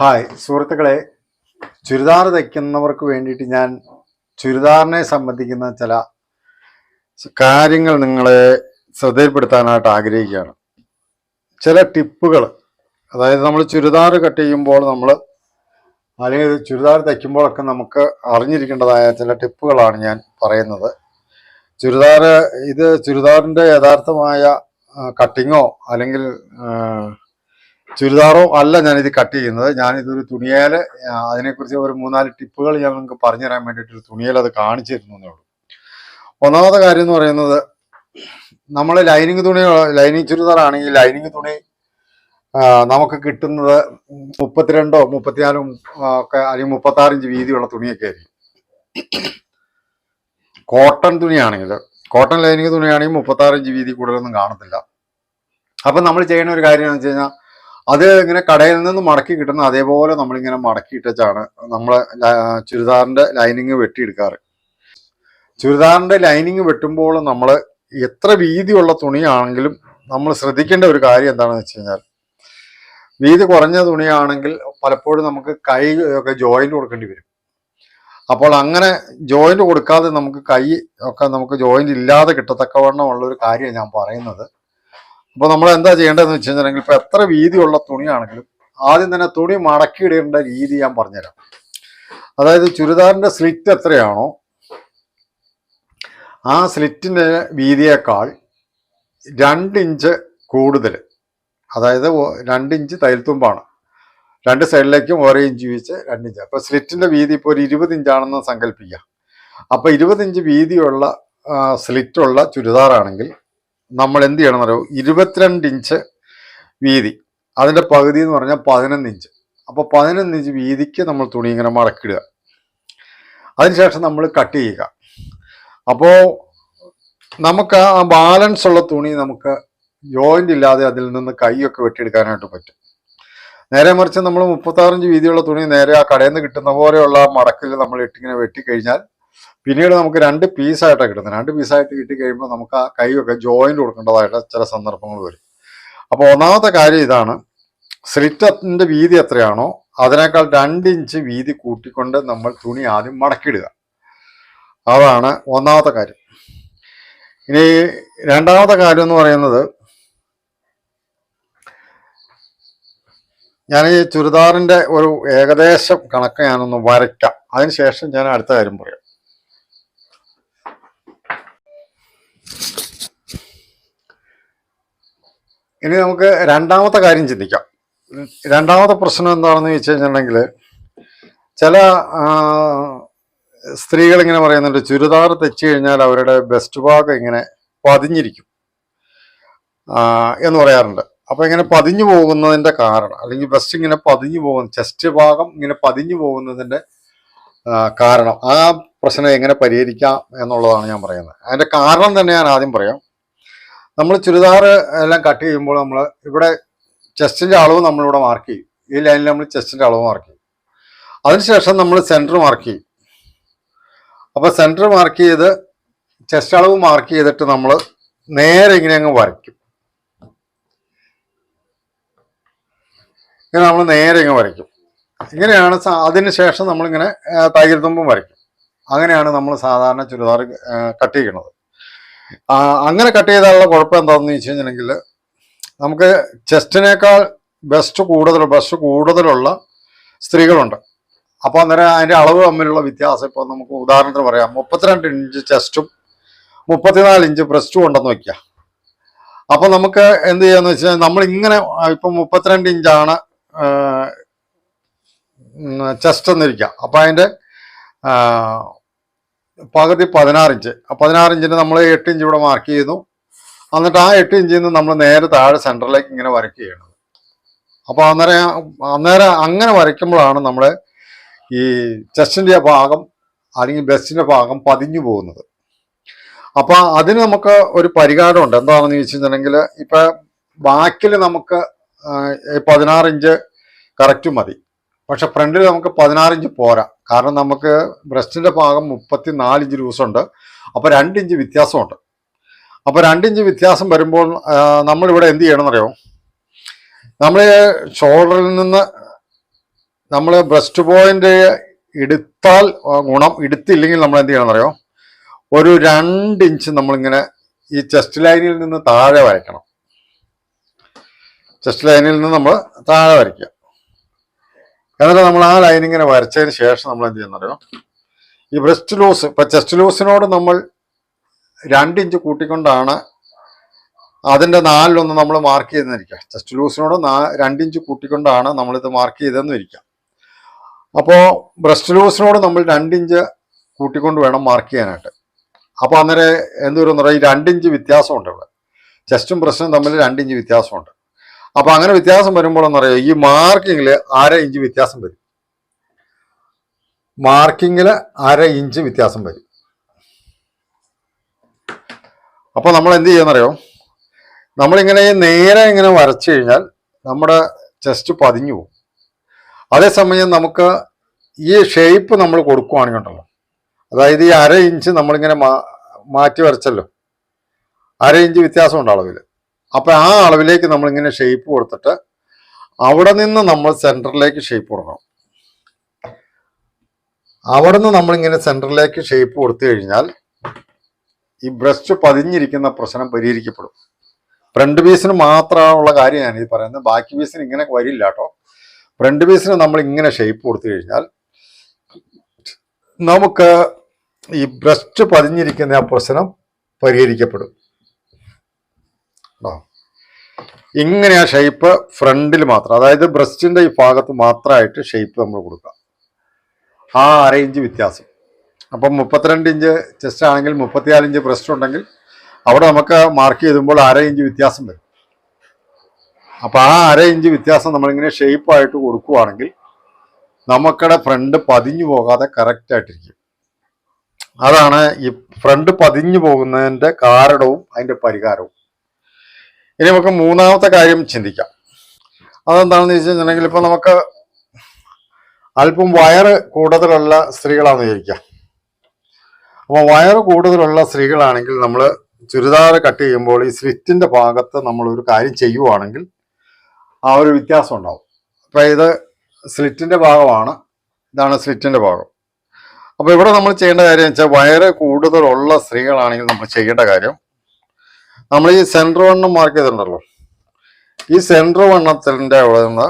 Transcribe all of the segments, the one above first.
Hi സുഹൃത്തുക്കളെ. ചുരിദാർ തയ്ക്കുന്നവർക്ക് വേണ്ടിയിട്ട് ഞാൻ ചുരിദാറിനെ സംബന്ധിക്കുന്ന ചില കാര്യങ്ങൾ നിങ്ങളെ ശ്രദ്ധയിൽപ്പെടുത്താനായിട്ട് ആഗ്രഹിക്കുകയാണ്. ചില ടിപ്പുകൾ. അതായത് നമ്മൾ ചുരിദാർ കട്ട് ചെയ്യുമ്പോൾ നമ്മൾ അല്ലെങ്കിൽ ചുരിദാർ തയ്ക്കുമ്പോഴൊക്കെ നമുക്ക് അറിഞ്ഞിരിക്കേണ്ടതായ ചില ടിപ്പുകളാണ് ഞാൻ പറയുന്നത്. ചുരിദാർ ഇത് ചുരിദാറിന്റെ യഥാർത്ഥമായ കട്ടിങ്ങോ അല്ലെങ്കിൽ ചുരിദാറോ അല്ല ഞാനിത് കട്ട് ചെയ്യുന്നത്. ഞാനിതൊരു തുണിയേൽ അതിനെക്കുറിച്ച് ഒരു മൂന്നാൽ ടിപ്പുകൾ ഞാൻ നിങ്ങൾക്ക് പറഞ്ഞു തരാൻ വേണ്ടിയിട്ട് ഒരു തുണിയേൽ അത് കാണിച്ചു ഉള്ളൂ. ഒന്നാമത്തെ കാര്യം എന്ന് പറയുന്നത് നമ്മൾ ലൈനിങ് തുണി ലൈനിങ് ചുരിദാർ ആണെങ്കിൽ ലൈനിങ് തുണി നമുക്ക് കിട്ടുന്നത് മുപ്പത്തിരണ്ടോ മുപ്പത്തിനാലോ ഒക്കെ അല്ലെങ്കിൽ മുപ്പത്താറ് ഇഞ്ച് വീതിയുള്ള തുണിയൊക്കെ ആയിരിക്കും. കോട്ടൺ തുണിയാണെങ്കിൽ കോട്ടൺ ലൈനിങ് തുണിയാണെങ്കിൽ മുപ്പത്താറ് ഇഞ്ച് വീതി കൂടുതലൊന്നും കാണത്തില്ല. അപ്പം നമ്മൾ ചെയ്യുന്ന ഒരു കാര്യം എന്ന് വെച്ച് കഴിഞ്ഞാൽ അത് ഇങ്ങനെ കടയിൽ നിന്ന് മടക്കി കിട്ടുന്ന അതേപോലെ നമ്മളിങ്ങനെ മടക്കിയിട്ടാണ് നമ്മൾ ചുരിദാറിന്റെ ലൈനിങ് വെട്ടിയെടുക്കാറ്. ചുരിദാറിന്റെ ലൈനിങ് വെട്ടുമ്പോൾ നമ്മൾ എത്ര വീതിയുള്ള തുണിയാണെങ്കിലും നമ്മൾ ശ്രദ്ധിക്കേണ്ട ഒരു കാര്യം എന്താണെന്ന് വെച്ച് കഴിഞ്ഞാൽ വീതി കുറഞ്ഞ തുണിയാണെങ്കിൽ പലപ്പോഴും നമുക്ക് കൈ ഒക്കെ ജോയിന്റ് കൊടുക്കേണ്ടി വരും. അപ്പോൾ അങ്ങനെ ജോയിന്റ് കൊടുക്കാതെ നമുക്ക് കൈ ഒക്കെ നമുക്ക് ജോയിന്റ് ഇല്ലാതെ കിട്ടത്തക്കവണ്ണമുള്ള ഒരു കാര്യമാണ് ഞാൻ പറയുന്നത്. അപ്പോൾ നമ്മൾ എന്താ ചെയ്യേണ്ടതെന്ന് വെച്ച് കഴിഞ്ഞിട്ടുണ്ടെങ്കിൽ ഇപ്പോൾ എത്ര വീതിയുള്ള തുണിയാണെങ്കിലും ആദ്യം തന്നെ തുണി മടക്കിയിടേണ്ട രീതി ഞാൻ പറഞ്ഞുതരാം. അതായത് ചുരിദാറിന്റെ സ്ലിറ്റ് എത്രയാണോ ആ സ്ലിറ്റിന്റെ വീതിയേക്കാൾ രണ്ട് ഇഞ്ച് കൂടുതൽ. അതായത് രണ്ട് ഇഞ്ച് തൈൽത്തുമ്പാണ് രണ്ട് സൈഡിലേക്കും ഓരോ ഇഞ്ച് വെച്ച് രണ്ട് ഇഞ്ച്. അപ്പോൾ സ്ലിറ്റിന്റെ വീതി ഇപ്പോൾ ഒരു ഇരുപത് ഇഞ്ചാണെന്ന് സങ്കല്പിക്കുക. അപ്പോൾ ഇരുപത് ഇഞ്ച് വീതിയുള്ള സ്ലിറ്റുള്ള ചുരിദാറാണെങ്കിൽ നമ്മൾ എന്ത് ചെയ്യണം എന്നറിയോ ഇരുപത്തിരണ്ട് ഇഞ്ച് വീതി. അതിന്റെ പകുതി എന്ന് പറഞ്ഞാൽ പതിനൊന്ന് ഇഞ്ച്. അപ്പോൾ പതിനൊന്ന് ഇഞ്ച് വീതിക്ക് നമ്മൾ തുണി ഇങ്ങനെ മടക്കിടുക. അതിനുശേഷം നമ്മൾ കട്ട് ചെയ്യുക. അപ്പോൾ നമുക്ക് ആ ബാലൻസ് ഉള്ള തുണി നമുക്ക് ജോയിന്റ് ഇല്ലാതെ അതിൽ നിന്ന് കൈയൊക്കെ വെട്ടിയെടുക്കാനായിട്ട് പറ്റും. നേരെ മറിച്ച് നമ്മൾ മുപ്പത്താറഞ്ച് വീതിയുള്ള തുണി നേരെ ആ കടയിൽ നിന്ന് കിട്ടുന്ന പോലെയുള്ള മടക്കിൽ നമ്മൾ ഇട്ടിങ്ങനെ വെട്ടിക്കഴിഞ്ഞാൽ പിന്നീട് നമുക്ക് രണ്ട് പീസായിട്ടാണ് കിട്ടുന്നത്. രണ്ട് പീസായിട്ട് കിട്ടിക്കഴിയുമ്പോൾ നമുക്ക് ആ കൈയൊക്കെ ജോയിന്റ് കൊടുക്കേണ്ടതായിട്ട് ചില സന്ദർഭങ്ങൾ വരും. അപ്പോൾ ഒന്നാമത്തെ കാര്യം ഇതാണ്. സ്ലിറ്റത്തിന്റെ വീതി എത്രയാണോ അതിനേക്കാൾ രണ്ട് ഇഞ്ച് വീതി കൂട്ടിക്കൊണ്ട് നമ്മൾ തുണി ആദ്യം മടക്കിയിടുക. അതാണ് ഒന്നാമത്തെ കാര്യം. ഇനി രണ്ടാമത്തെ കാര്യം എന്ന് പറയുന്നത് ഞാൻ ഈ ചുരിദാറിന്റെ ഒരു ഏകദേശം കണക്ക് ഞാനൊന്ന് വരയ്ക്കാം. അതിനുശേഷം ഞാൻ അടുത്ത കാര്യം പറയാം. ഇനി നമുക്ക് രണ്ടാമത്തെ കാര്യം ചിന്തിക്കാം. രണ്ടാമത്തെ പ്രശ്നം എന്താണെന്ന് വെച്ച് കഴിഞ്ഞിട്ടുണ്ടെങ്കിൽ ചില സ്ത്രീകൾ ഇങ്ങനെ പറയുന്നുണ്ട് ചുരിദാർ തെച്ചു കഴിഞ്ഞാൽ അവരുടെ ബെസ്റ്റ് ഭാഗം ഇങ്ങനെ പതിഞ്ഞിരിക്കും. എന്ന് പറയാറുണ്ട്. അപ്പൊ ഇങ്ങനെ പതിഞ്ഞു പോകുന്നതിന്റെ കാരണം അല്ലെങ്കിൽ ബെസ്റ്റ് ഇങ്ങനെ പതിഞ്ഞു പോകുന്ന ചെസ്റ്റ് ഭാഗം ഇങ്ങനെ പതിഞ്ഞു പോകുന്നതിന്റെ കാരണം ആ പ്രശ്നം എങ്ങനെ പരിഹരിക്കാം എന്നുള്ളതാണ് ഞാൻ പറയുന്നത്. അതിന്റെ കാരണം തന്നെ ഞാൻ ആദ്യം പറയാം. നമ്മൾ ചുരിദാർ എല്ലാം കട്ട് ചെയ്യുമ്പോൾ നമ്മൾ ഇവിടെ ചെസ്റ്റിന്റെ അളവ് നമ്മളിവിടെ മാർക്ക് ചെയ്യും. ഈ ലൈനിൽ നമ്മൾ ചെസ്റ്റിന്റെ അളവ് മാർക്ക് ചെയ്യും. അതിനുശേഷം നമ്മൾ സെന്റർ മാർക്ക് ചെയ്യും. അപ്പോൾ സെന്റർ മാർക്ക് ചെയ്ത് ചെസ്റ്റ് അളവ് മാർക്ക് ചെയ്തിട്ട് നമ്മൾ നേരെ ഇങ്ങനെ അങ്ങ് വരയ്ക്കും. ഇങ്ങനെ നമ്മൾ നേരെ ഇങ്ങ് വരയ്ക്കും. ഇങ്ങനെയാണ് അതിനുശേഷം നമ്മളിങ്ങനെ തയ്യൽ തുമ്പും വരയ്ക്കും. അങ്ങനെയാണ് നമ്മൾ സാധാരണ ചുരിദാർ കട്ട് ചെയ്യണത് അങ്ങനെ കട്ട് ചെയ്താലുള്ള കുഴപ്പം എന്താണെന്ന് വെച്ച് കഴിഞ്ഞിട്ടുണ്ടെങ്കിൽ നമുക്ക് ചെസ്റ്റിനേക്കാൾ ബെസ്റ്റ് കൂടുതൽ ബെസ്റ്റ് കൂടുതലുള്ള സ്ത്രീകളുണ്ട്. അപ്പോൾ അന്നേരം അതിന്റെ അളവ് തമ്മിലുള്ള വ്യത്യാസം ഇപ്പോൾ നമുക്ക് ഉദാഹരണത്തിന് പറയാം. മുപ്പത്തിരണ്ട് ഇഞ്ച് ചെസ്റ്റും മുപ്പത്തിനാല് ഇഞ്ച് ബ്രസ്റ്റും ഉണ്ടെന്ന് വയ്ക്കുക അപ്പോൾ നമുക്ക് എന്ത് ചെയ്യാന്ന് വെച്ചാൽ നമ്മൾ ഇങ്ങനെ ഇപ്പം മുപ്പത്തിരണ്ട് ഇഞ്ചാണ് ചെസ്റ്റ് എന്നിരിക്കുക അപ്പോൾ അതിന്റെ പകുതി പതിനാറ് ഇഞ്ച്. പതിനാറ് ഇഞ്ചിന് നമ്മൾ എട്ട് ഇഞ്ച് ഇവിടെ മാർക്ക് ചെയ്യുന്നു. എന്നിട്ട് ആ എട്ട് ഇഞ്ചിൽ നിന്ന് നമ്മൾ നേരെ താഴെ സെന്ററിലേക്ക് ഇങ്ങനെ വരയ്ക്കുകയാണ്. അപ്പോൾ അന്നേരം അന്നേരം അങ്ങനെ വരയ്ക്കുമ്പോഴാണ് നമ്മൾ ഈ ചെസ്റ്റിന്റെ ഭാഗം അല്ലെങ്കിൽ ബെസ്റ്റിന്റെ ഭാഗം പതിഞ്ഞു പോകുന്നത്. അപ്പോൾ അതിന് നമുക്ക് ഒരു പരിഹാരമുണ്ട്. എന്താണെന്ന് ചോദിച്ചിട്ടുണ്ടെങ്കിൽ ഇപ്പം ബാക്കിൽ നമുക്ക് പതിനാറ് ഇഞ്ച് കറക്റ്റ് മതി. പക്ഷെ ഫ്രണ്ടിൽ നമുക്ക് പതിനാറിഞ്ച് പോരാ. കാരണം നമുക്ക് ബ്രസ്റ്റിന്റെ ഭാഗം മുപ്പത്തി നാലിഞ്ച് ലൂസുണ്ട് അപ്പോൾ രണ്ടിഞ്ച് വ്യത്യാസമുണ്ട്. അപ്പോൾ രണ്ടിഞ്ച് വ്യത്യാസം വരുമ്പോൾ നമ്മളിവിടെ എന്ത് ചെയ്യണം ചെയ്യണമെന്നറിയോ? നമ്മൾ ഷോൾഡറിൽ നിന്ന് നമ്മൾ ബ്രസ്റ്റ് പോയിന്റ് എടുത്താൽ ഗുണം എടുത്തില്ലെങ്കിൽ നമ്മൾ എന്ത് ചെയ്യണം അറിയോ ഒരു രണ്ട് ഇഞ്ച് നമ്മളിങ്ങനെ ഈ ചെസ്റ്റ് ലൈനിൽ നിന്ന് താഴെ വരയ്ക്കണം. ചെസ്റ്റ് ലൈനിൽ നിന്ന് നമ്മൾ താഴെ വരയ്ക്കുക. എന്നിട്ട് നമ്മൾ ആ ലൈൻ ഇങ്ങനെ വരച്ചതിന് ശേഷം നമ്മൾ എന്ത് ചെയ്യുന്നറിയോ? ഈ ബ്രസ്റ്റ് ലൂസ് ഇപ്പൊ ചെസ്റ്റ് ലൂസിനോട് നമ്മൾ രണ്ട് ഇഞ്ച് കൂട്ടിക്കൊണ്ടാണ് അതിന്റെ നാലിലൊന്ന് നമ്മൾ മാർക്ക് ചെയ്തെന്നിരിക്കുക. ചെസ്റ്റ് ലൂസിനോട് നാ രണ്ട് ഇഞ്ച് കൂട്ടിക്കൊണ്ടാണ് നമ്മളിത് മാർക്ക് ചെയ്തതെന്ന് ഇരിക്കുക അപ്പോൾ ബ്രസ്റ്റ് ലൂസിനോട് നമ്മൾ രണ്ട് ഇഞ്ച് കൂട്ടിക്കൊണ്ട് വേണം മാർക്ക് ചെയ്യാനായിട്ട്. അപ്പോൾ അന്നേരം എന്ത് വരും പറയുക ഈ രണ്ട് ഇഞ്ച് വ്യത്യാസമുണ്ട് ഇവിടെ. ചെസ്റ്റും ബ്രസ്റ്റും തമ്മിൽ രണ്ട് ഇഞ്ച് വ്യത്യാസമുണ്ട്. അപ്പോൾ അങ്ങനെ വ്യത്യാസം വരുമ്പോൾ എന്നറിയോ ഈ മാർക്കിങ്ങിൽ അര ഇഞ്ച് വ്യത്യാസം വരും. മാർക്കിങ്ങിൽ അര ഇഞ്ച് വ്യത്യാസം വരും. അപ്പോൾ നമ്മൾ എന്ത് ചെയ്യുന്നറിയോ നമ്മളിങ്ങനെ നേരെ ഇങ്ങനെ വരച്ചു കഴിഞ്ഞാൽ നമ്മുടെ ചെസ്റ്റ് പതിഞ്ഞു പോകും. അതേസമയം നമുക്ക് ഈ ഷേപ്പ് നമ്മൾ കൊടുക്കുവാണെങ്കിൽ ഉണ്ടല്ലോ. അതായത് ഈ അര ഇഞ്ച് നമ്മളിങ്ങനെ മാറ്റി വരച്ചല്ലോ. അര ഇഞ്ച് വ്യത്യാസം ഉണ്ട് അപ്പൊ ആ അളവിലേക്ക് നമ്മൾ ഇങ്ങനെ ഷേപ്പ് കൊടുത്തിട്ട് അവിടെ നിന്ന് നമ്മൾ സെന്ററിലേക്ക് ഷേപ്പ് കൊടുക്കണം. അവിടെ നിന്ന് നമ്മളിങ്ങനെ സെന്ററിലേക്ക് ഷേപ്പ് കൊടുത്തു കഴിഞ്ഞാൽ ഈ ബ്രസ്റ്റ് പതിഞ്ഞിരിക്കുന്ന പ്രശ്നം പരിഹരിക്കപ്പെടും. ഫ്രണ്ട് പീസിന് മാത്രമുള്ള ഞാൻ ഈ പറയുന്നത്. ബാക്കി പീസിന് ഇങ്ങനെ വരില്ല കേട്ടോ. ഫ്രണ്ട് പീസിന് നമ്മൾ ഇങ്ങനെ ഷേപ്പ് കൊടുത്തു കഴിഞ്ഞാൽ നമുക്ക് ഈ ബ്രസ്റ്റ് പതിഞ്ഞിരിക്കുന്ന ആ പ്രശ്നം പരിഹരിക്കപ്പെടും. ഇങ്ങനെ ആ ഷേപ്പ് ഫ്രണ്ടിൽ മാത്രം. അതായത് ബ്രസ്റ്റിന്റെ ഈ ഭാഗത്ത് മാത്രമായിട്ട് ഷേപ്പ് നമ്മൾ കൊടുക്കുക. ആ അര ഇഞ്ച് വ്യത്യാസം. അപ്പം മുപ്പത്തിരണ്ട് ഇഞ്ച് ചെസ്റ്റ് ആണെങ്കിൽ മുപ്പത്തിനാല് ഇഞ്ച് ബ്രസ്റ്റ് ഉണ്ടെങ്കിൽ അവിടെ നമുക്ക് മാർക്ക് ചെയ്തുമ്പോൾ അര ഇഞ്ച് വ്യത്യാസം വരും. അപ്പോൾ ആ അര ഇഞ്ച് വ്യത്യാസം നമ്മളിങ്ങനെ ഷേപ്പ് ആയിട്ട് കൊടുക്കുവാണെങ്കിൽ നമുക്കടെ ഫ്രണ്ട് പതിഞ്ഞു പോകാതെ കറക്റ്റായിട്ടിരിക്കും അതാണ് ഈ ഫ്രണ്ട് പതിഞ്ഞു പോകുന്നതിന്റെ കാരണവും അതിന്റെ പരിഹാരവും. ഇനി നമുക്ക് മൂന്നാമത്തെ കാര്യം ചിന്തിക്കാം. അതെന്താണെന്ന് ചോദിച്ചു കഴിഞ്ഞിട്ടുണ്ടെങ്കിൽ ഇപ്പൊ നമുക്ക് അല്പം വയറ് കൂടുതലുള്ള സ്ത്രീകളാണെന്ന് വിചാരിക്കാം. അപ്പോൾ വയറ് കൂടുതലുള്ള സ്ത്രീകളാണെങ്കിൽ നമ്മൾ ചുരിദാർ കട്ട് ചെയ്യുമ്പോൾ ഈ സ്ലിറ്റിന്റെ ഭാഗത്ത് നമ്മൾ ഒരു കാര്യം ചെയ്യുവാണെങ്കിൽ ആ ഒരു വ്യത്യാസം ഉണ്ടാവും. അപ്പൊ ഇത് സ്ലിറ്റിന്റെ ഭാഗമാണ് ഇതാണ് സ്ലിറ്റിന്റെ ഭാഗം. അപ്പൊ ഇവിടെ നമ്മൾ ചെയ്യേണ്ട കാര്യം വെച്ചാൽ വയറ് കൂടുതലുള്ള സ്ത്രീകളാണെങ്കിൽ നമ്മൾ ചെയ്യേണ്ട കാര്യം നമ്മൾ ഈ സെൻട്രൽ വണ്ണം മാർക്ക് ചെയ്തിട്ടുണ്ടല്ലോ. ഈ സെൻട്രൽ വണ്ണത്തിന്റെ അവിടെ നിന്ന്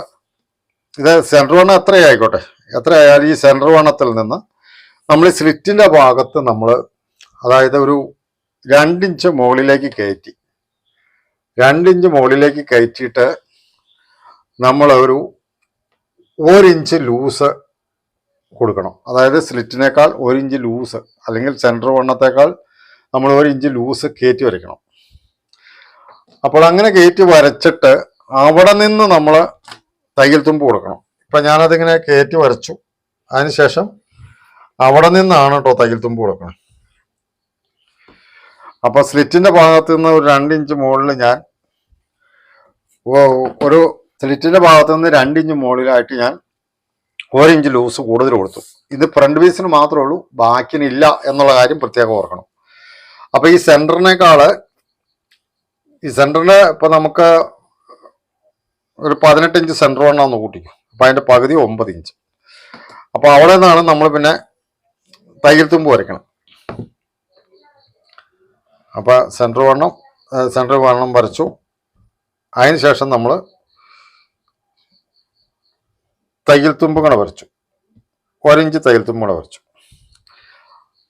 ഇത് സെൻട്രൽ വണ്ണം എത്രയായിക്കോട്ടെ എത്രയായാലും ഈ സെൻട്രൽ വണ്ണത്തിൽ നിന്ന് നമ്മൾ ഈ സ്ലിറ്റിന്റെ ഭാഗത്ത് നമ്മൾ അതായത് ഒരു രണ്ടിഞ്ച് മുകളിലേക്ക് കയറ്റി രണ്ടിഞ്ച് മുകളിലേക്ക് കയറ്റിയിട്ട് നമ്മൾ ഒരു ഒരിഞ്ച് ലൂസ് കൊടുക്കണം. അതായത് സ്ലിറ്റിനേക്കാൾ ഒരിഞ്ച് ലൂസ് അല്ലെങ്കിൽ സെൻട്രൽ വണ്ണത്തേക്കാൾ നമ്മൾ ഒരു ഇഞ്ച് ലൂസ് കയറ്റി വരയ്ക്കണം. അപ്പോൾ അങ്ങനെ കയറ്റി വരച്ചിട്ട് അവിടെ നിന്ന് നമ്മൾ തയ്യൽ തുമ്പ് കൊടുക്കണം. ഇപ്പൊ ഞാനതിങ്ങനെ കയറ്റി വരച്ചു. അതിനുശേഷം അവിടെ നിന്നാണ് കേട്ടോ തയ്യൽ തുമ്പ് കൊടുക്കണം. അപ്പൊ സ്ലിറ്റിന്റെ ഭാഗത്ത് നിന്ന് ഒരു രണ്ട് ഇഞ്ച് മുകളിൽ ഞാൻ ഒരു സ്ലിറ്റിന്റെ ഭാഗത്ത് നിന്ന് രണ്ട് ഇഞ്ച് മുകളിലായിട്ട് ഞാൻ ഒരു ഇഞ്ച് ലൂസ് കൂടുതൽ കൊടുത്തു. ഇത് ഫ്രണ്ട് പീസിന് മാത്രമേ ഉള്ളൂ ബാക്കിനില്ല എന്നുള്ള കാര്യം പ്രത്യേകം ഓർക്കണം. അപ്പൊ ഈ സെന്ററിനേക്കാൾ ഈ സെന്ററിന് ഇപ്പൊ നമുക്ക് ഒരു പതിനെട്ട് ഇഞ്ച് സെന്റർ വേണമെന്ന് കൂട്ടിക്കും. അപ്പൊ അതിന്റെ പകുതി ഒമ്പത് ഇഞ്ച് അപ്പൊ അവിടെ നിന്നാണ് നമ്മൾ പിന്നെ തയ്യൽ തുമ്പ് വരയ്ക്കണം. അപ്പൊ സെന്റർ വണ്ണം സെന്റർ വണ്ണം വരച്ചു. അതിന് ശേഷം നമ്മൾ തയ്യൽ തുമ്പ് കൂടെ വരച്ചു. ഒരിഞ്ച് തയ്യൽ തുമ്പ് കൂടെ വരച്ചു.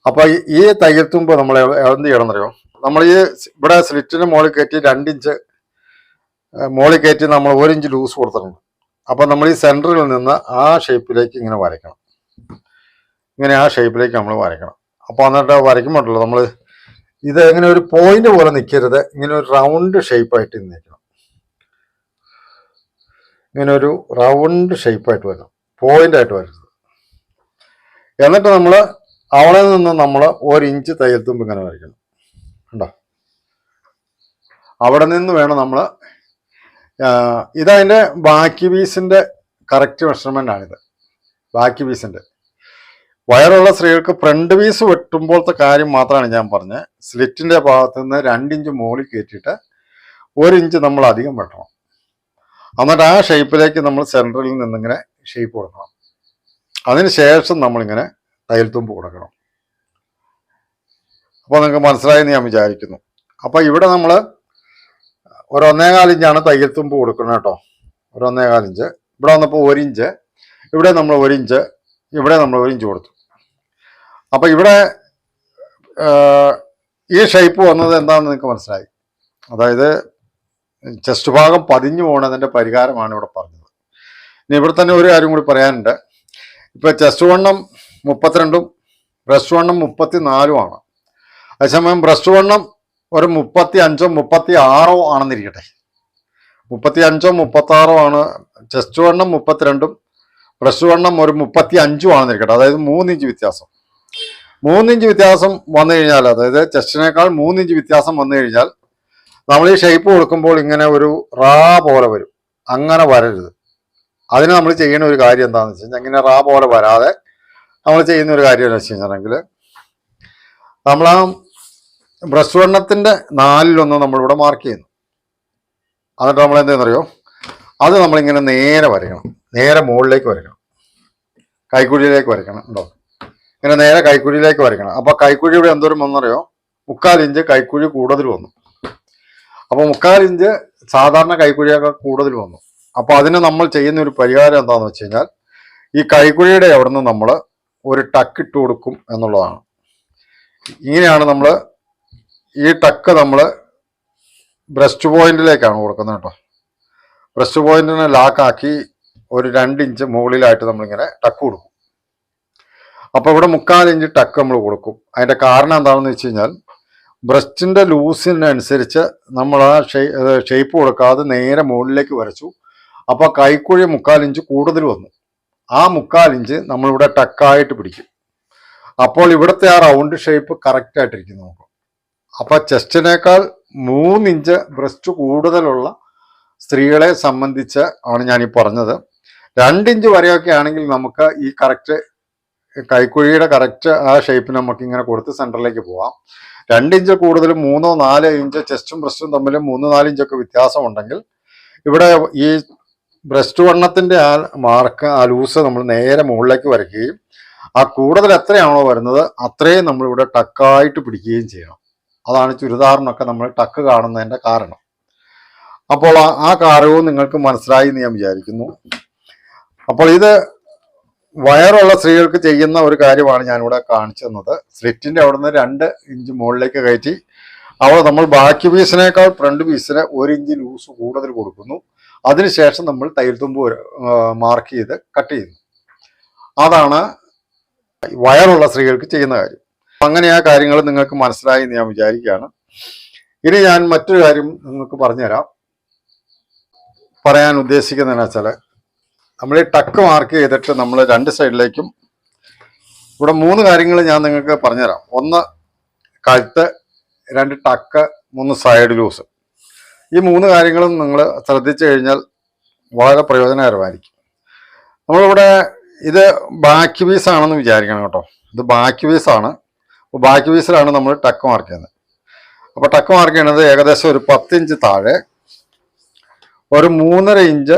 അപ്പൊ ഈ- തയ്യൽ തുമ്പ് നമ്മൾ എന്ത് ചെയ്യണം എന്നറിയോ നമ്മൾ ഈ ഇവിടെ സ്ലിറ്റിന് മുകളിൽ കയറ്റി രണ്ടിഞ്ച് മുകളിൽ കയറ്റി നമ്മൾ ഒരു ഇഞ്ച് ലൂസ് കൊടുത്തിട്ടുണ്ട്. അപ്പൊ നമ്മൾ ഈ സെന്ററിൽ നിന്ന് ആ ഷേപ്പിലേക്ക് ഇങ്ങനെ വരയ്ക്കണം. ഇങ്ങനെ ആ ഷേപ്പിലേക്ക് നമ്മൾ വരയ്ക്കണം. അപ്പൊ എന്നിട്ട് വരയ്ക്കുമ്പോഴല്ലോ നമ്മൾ ഇത് ഇങ്ങനെ ഒരു പോയിന്റ് പോലെ നിൽക്കരുത് ഇങ്ങനെ ഒരു റൗണ്ട് ഷേപ്പായിട്ട് നിൽക്കണം. ഇങ്ങനെ ഒരു റൗണ്ട് ഷേപ്പായിട്ട് വരണം. പോയിന്റ് ആയിട്ട് വരരുത്. എന്നിട്ട് നമ്മൾ അവളെ നിന്ന് നമ്മൾ ഒരു ഇഞ്ച് തയ്യൽ ഇങ്ങനെ വരയ്ക്കണം. കണ്ടോ? അവിടെ നിന്ന് വേണം നമ്മൾ ഇതതിന്റെ ബാക്കി പീസിന്റെ കറക്റ്റ് മെഷർമെന്റ് ആണിത്. ബാക്കി പീസിന്റെ വയറുള്ള സ്ത്രീകൾക്ക് ഫ്രണ്ട് പീസ് വെട്ടുമ്പോഴത്തെ കാര്യം മാത്രമാണ് ഞാൻ പറഞ്ഞത്. സ്ലിറ്റിന്റെ ഭാഗത്ത് നിന്ന് രണ്ടിഞ്ച് മുകളിൽ കയറ്റിയിട്ട് ഒരു ഇഞ്ച് നമ്മൾ അധികം വെട്ടണം. എന്നിട്ട് ആ ഷേപ്പിലേക്ക് നമ്മൾ സെന്ററിൽ നിന്നിങ്ങനെ ഷേപ്പ് കൊടുക്കണം. അതിന് ശേഷം നമ്മളിങ്ങനെ തയ്യൽത്തുമ്പ് കൊടുക്കണം. അപ്പോൾ നിങ്ങൾക്ക് മനസ്സിലായെന്ന് ഞാൻ വിചാരിക്കുന്നു. അപ്പോൾ ഇവിടെ നമ്മൾ ഒരു ഒന്നേകാൽ ഇഞ്ചാണ് തയ്യൽ തുമ്പ് കൊടുക്കുന്നത് കേട്ടോ. ഒരു ഒന്നേകാൽ ഇഞ്ച് ഇവിടെ വന്നപ്പോൾ ഒരിഞ്ച്. ഇവിടെ നമ്മൾ ഒരിഞ്ച്. ഇവിടെ നമ്മൾ ഒരിഞ്ച് കൊടുത്തു. അപ്പോൾ ഇവിടെ ഈ ഷേപ്പ് വന്നത് എന്താണെന്ന് നിങ്ങൾക്ക് മനസ്സിലായി. അതായത് ചെസ്റ്റ് ഭാഗം പതിഞ്ഞു പോകുന്നതിന്റെ പരിഹാരമാണ് ഇവിടെ പറഞ്ഞത്. ഇനി ഇവിടെ തന്നെ ഒരു കാര്യം കൂടി പറയാനുണ്ട്. ഇപ്പോൾ ചെസ്റ്റ് വണ്ണം മുപ്പത്തിരണ്ടും ബ്രസ്റ്റ് വണ്ണം മുപ്പത്തി നാലുമാണ് അതേസമയം ബ്രസ്റ്റ് വണ്ണം ഒരു മുപ്പത്തി അഞ്ചോ മുപ്പത്തി ആറോ ആണെന്നിരിക്കട്ടെ. മുപ്പത്തി അഞ്ചോ മുപ്പത്തി ആറോ ആണ്. ചെസ്റ്റ് വണ്ണം മുപ്പത്തിരണ്ടും ബ്രസ്റ്റ് വണ്ണം ഒരു മുപ്പത്തി അഞ്ചും ആണെന്നിരിക്കട്ടെ. അതായത് മൂന്നിഞ്ച് വ്യത്യാസം. മൂന്നിഞ്ച് വ്യത്യാസം വന്നു കഴിഞ്ഞാൽ അതായത് ചെസ്റ്റിനേക്കാൾ മൂന്നിഞ്ച് വ്യത്യാസം വന്നു കഴിഞ്ഞാൽ നമ്മൾ ഈ ഷേപ്പ് കൊടുക്കുമ്പോൾ ഇങ്ങനെ ഒരു റാ പോലെ വരും. അങ്ങനെ വരരുത്. അതിന് നമ്മൾ ചെയ്യുന്ന ഒരു കാര്യം എന്താണെന്ന് വെച്ച് കഴിഞ്ഞാൽ ഇങ്ങനെ റാ പോലെ വരാതെ നമ്മൾ ചെയ്യുന്ന ഒരു കാര്യം എന്ന് വെച്ച് കഴിഞ്ഞിട്ടുണ്ടെങ്കിൽ നമ്മൾ ആ വണ്ണത്തിന്റെ നാലിലൊന്ന് നമ്മളിവിടെ മാർക്ക് ചെയ്യുന്നു. എന്നിട്ട് നമ്മൾ എന്തെന്നറിയോ? അത് നമ്മളിങ്ങനെ നേരെ വരയ്ക്കണം. നേരെ മുകളിലേക്ക് വരയ്ക്കണം. കൈക്കുഴിയിലേക്ക് വരയ്ക്കണം ഉണ്ടോ ഇങ്ങനെ നേരെ കൈക്കുഴിയിലേക്ക് വരയ്ക്കണം. അപ്പോൾ കൈക്കുഴി ഇവിടെ എന്തോരം വന്നറിയോ? മുക്കാൽ ഇഞ്ച് കൈക്കുഴി കൂടുതൽ വന്നു. അപ്പോൾ മുക്കാൽ ഇഞ്ച് സാധാരണ കൈക്കുഴിയൊക്കെ കൂടുതൽ വന്നു. അപ്പോൾ അതിന് നമ്മൾ ചെയ്യുന്ന ഒരു പരിഹാരം എന്താണെന്ന് വെച്ച് കഴിഞ്ഞാൽ ഈ കൈക്കുഴിയുടെ അവിടെ നിന്ന് നമ്മൾ ഒരു ടക്ക് ഇട്ട് കൊടുക്കും എന്നുള്ളതാണ്. ഇങ്ങനെയാണ് നമ്മൾ ഈ ടക്ക് നമ്മൾ ബ്രസ്റ്റ് പോയിന്റിലേക്കാണ് കൊടുക്കുന്നത് കേട്ടോ. ബ്രസ്റ്റ് പോയിന്റിനെ ലാക്കാക്കി ഒരു രണ്ട് ഇഞ്ച് മുകളിലായിട്ട് നമ്മളിങ്ങനെ ടക്ക് കൊടുക്കും. അപ്പോൾ ഇവിടെ മുക്കാൽ ഇഞ്ച് ടക്ക് നമ്മൾ കൊടുക്കും. അതിന്റെ കാരണം എന്താണെന്ന് വെച്ച് കഴിഞ്ഞാൽ ബ്രസ്റ്റിന്റെ ലൂസിനനുസരിച്ച് നമ്മൾ ആ ഷേപ്പ് കൊടുക്കാതെ നേരെ മുകളിലേക്ക് വരച്ചു. അപ്പോൾ കൈക്കുഴി മുക്കാൽ ഇഞ്ച് കൂടുതൽ വന്നു. ആ മുക്കാൽ ഇഞ്ച് നമ്മളിവിടെ ടക്കായിട്ട് പിടിക്കും. അപ്പോൾ ഇവിടുത്തെ ആ റൗണ്ട് ഷേപ്പ് കറക്റ്റായിട്ടിരിക്കും നമുക്ക് അപ്പോൾ ചെസ്റ്റിനേക്കാൾ മൂന്നിഞ്ച് ബ്രസ്റ്റ് കൂടുതലുള്ള സ്ത്രീകളെ സംബന്ധിച്ച് ആണ് ഞാൻ ഈ പറഞ്ഞത്. രണ്ടിഞ്ച് വരെയൊക്കെ ആണെങ്കിൽ നമുക്ക് ഈ കറക്റ്റ് കൈക്കുഴിയുടെ കറക്റ്റ് ആ ഷേപ്പ് നമുക്ക് ഇങ്ങനെ കൊടുത്ത് സെന്ററിലേക്ക് പോവാം. രണ്ടിഞ്ച് കൂടുതൽ മൂന്നോ നാലോ ഇഞ്ച് ചെസ്റ്റും ബ്രസ്റ്റും തമ്മിൽ മൂന്ന് നാല് ഇഞ്ചൊക്കെ വ്യത്യാസം ഉണ്ടെങ്കിൽ ഇവിടെ ഈ ബ്രസ്റ്റ് വണ്ണത്തിന്റെ ആ മാർക്ക് ആ ലൂസ് നമ്മൾ നേരെ മുകളിലേക്ക് വരയ്ക്കുകയും ആ കൂടുതൽ എത്രയാണോ വരുന്നത് അത്രയും നമ്മളിവിടെ ടക്കായിട്ട് പിടിക്കുകയും ചെയ്യണം. അതാണ് ചുരിദാറിനൊക്കെ നമ്മൾ ടക്ക് കാണുന്നതിന്റെ കാരണം. അപ്പോൾ ആ- കാരണവും നിങ്ങൾക്ക് മനസ്സിലായി എന്ന് ഞാൻ വിചാരിക്കുന്നു. അപ്പോൾ ഇത് വയറുള്ള സ്ത്രീകൾക്ക് ചെയ്യുന്ന ഒരു കാര്യമാണ് ഞാനിവിടെ കാണിച്ചു തന്നത്. സ്ലിറ്റിന്റെ അവിടുന്ന് രണ്ട് ഇഞ്ച് മുകളിലേക്ക് കയറ്റി അവിടെ നമ്മൾ ബാക്കി പീസിനേക്കാൾ ഫ്രണ്ട് പീസിന് ഒരു ഇഞ്ച് ലൂസ് കൂടുതൽ കൊടുക്കുന്നു. അതിനുശേഷം നമ്മൾ തൈൽത്തുമ്പ് തുമ്പ് മാർക്ക് ചെയ്ത് കട്ട് ചെയ്യുന്നു. അതാണ് വയറുള്ള സ്ത്രീകൾക്ക് ചെയ്യുന്ന കാര്യം. അങ്ങനെ ആ കാര്യങ്ങൾ നിങ്ങൾക്ക് മനസ്സിലായി എന്ന് ഞാൻ വിചാരിക്കുകയാണ്. ഇനി ഞാൻ മറ്റൊരു കാര്യം നിങ്ങൾക്ക് പറഞ്ഞുതരാം. പറയാൻ ഉദ്ദേശിക്കുന്നതെന്ന് വെച്ചാൽ നമ്മൾ ഈ ടക്ക് മാർക്ക് ചെയ്തിട്ട് നമ്മൾ രണ്ട് സൈഡിലേക്കും ഇവിടെ മൂന്ന് കാര്യങ്ങൾ ഞാൻ നിങ്ങൾക്ക് പറഞ്ഞുതരാം. ഒന്ന് കഴുത്ത് രണ്ട് ടക്ക് മൂന്ന് സൈഡ് ലൂസ് ഈ മൂന്ന് കാര്യങ്ങളും നിങ്ങൾ ശ്രദ്ധിച്ചു കഴിഞ്ഞാൽ വളരെ പ്രയോജനകരമായിരിക്കും. നമ്മളിവിടെ ഇത് ബാക്ക് പീസാണെന്ന് വിചാരിക്കണം കേട്ടോ. ഇത് ബാക്ക് പീസാണ് ബാക്ക് പീസിലാണ് നമ്മൾ ടക്ക് മാർക്ക് ചെയ്യുന്നത്. അപ്പോൾ ടക്ക് മാർക്ക് ചെയ്യുന്നത് ഏകദേശം ഒരു പത്തിഞ്ച് താഴെ ഒരു മൂന്നര ഇഞ്ച്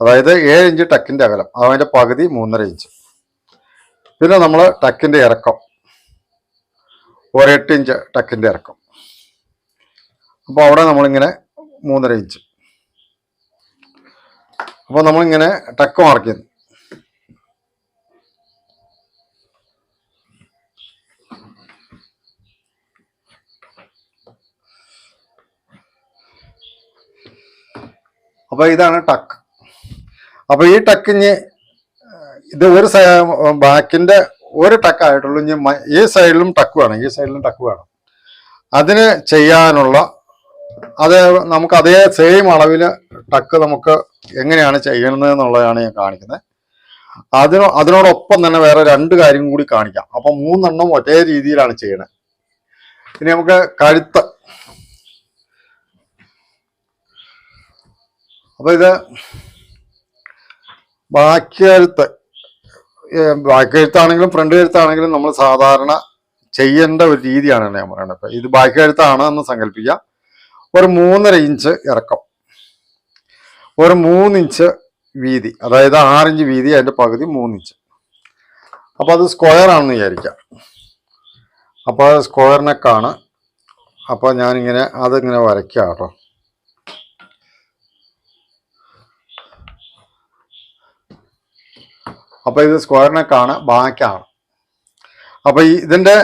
അതായത് ഏഴ് ഇഞ്ച് ടക്കിന്റെ അകലം. അതിന്റെ പകുതി മൂന്നര ഇഞ്ച്. പിന്നെ നമ്മൾ ടക്കിന്റെ ഇറക്കം ഒരു എട്ട് ഇഞ്ച് ടക്കിന്റെ ഇറക്കം. അപ്പോൾ അവിടെ നമ്മളിങ്ങനെ മൂന്നര ഇഞ്ച്. അപ്പോൾ നമ്മളിങ്ങനെ ടക്ക് മാർക്ക് ചെയ്യുന്നു. അപ്പോൾ ഇതാണ് ടക്ക് അപ്പൊ ഈ ടക്കിഞ്ഞ് ഇത് ഒരു ബാക്കിന്റെ ഒരു ടക്ക് ആയിട്ടുള്ളൂ. ഇനി ഈ സൈഡിലും ടക്ക് വേണം. ഈ സൈഡിലും ടക്ക് വേണം. അതിന് ചെയ്യാനുള്ള അത് നമുക്ക് അതേ സെയിം അളവിൽ ടക്ക് നമുക്ക് എങ്ങനെയാണ് ചെയ്യണത് എന്നുള്ളതാണ് ഞാൻ കാണിക്കുന്നത്. അതിനോ അതിനോടൊപ്പം തന്നെ വേറെ രണ്ട് കാര്യം കൂടി കാണിക്കാം. അപ്പൊ മൂന്നെണ്ണം ഒരേ രീതിയിലാണ് ചെയ്യണത് ഇനി നമുക്ക് കഴുത്ത് അപ്പൊ ഇത് ബാക്കി കഴുത്ത് ഏ, ബാക്കി കഴുത്താണെങ്കിലും ഫ്രണ്ട് എഴുത്താണെങ്കിലും നമ്മൾ സാധാരണ ചെയ്യേണ്ട ഒരു രീതിയാണ് ഞാൻ പറയുന്നത് ഇപ്പൊ ഇത് ബാക്കിയെഴുത്താണ് എന്ന് സങ്കല്പിക്കുക. ഒരു മൂന്നര ഇഞ്ച് ഇറക്കം. ഒരു മൂന്നിഞ്ച് വീതി അതായത് ആറിഞ്ച് വീതി അതിന്റെ പകുതി മൂന്നിഞ്ച് അപ്പോൾ അത് സ്ക്വയർ ആണെന്ന് വിചാരിക്കാം. അപ്പോൾ നെക്കാണ്. അപ്പോൾ ഞാനിങ്ങനെ അതിങ്ങനെ വരയ്ക്കാം കേട്ടോ. അപ്പോൾ ഇത് സ്ക്വയർ നെക്കാണ് ബാക്കാണ് അപ്പോൾ ഇതിന്റെ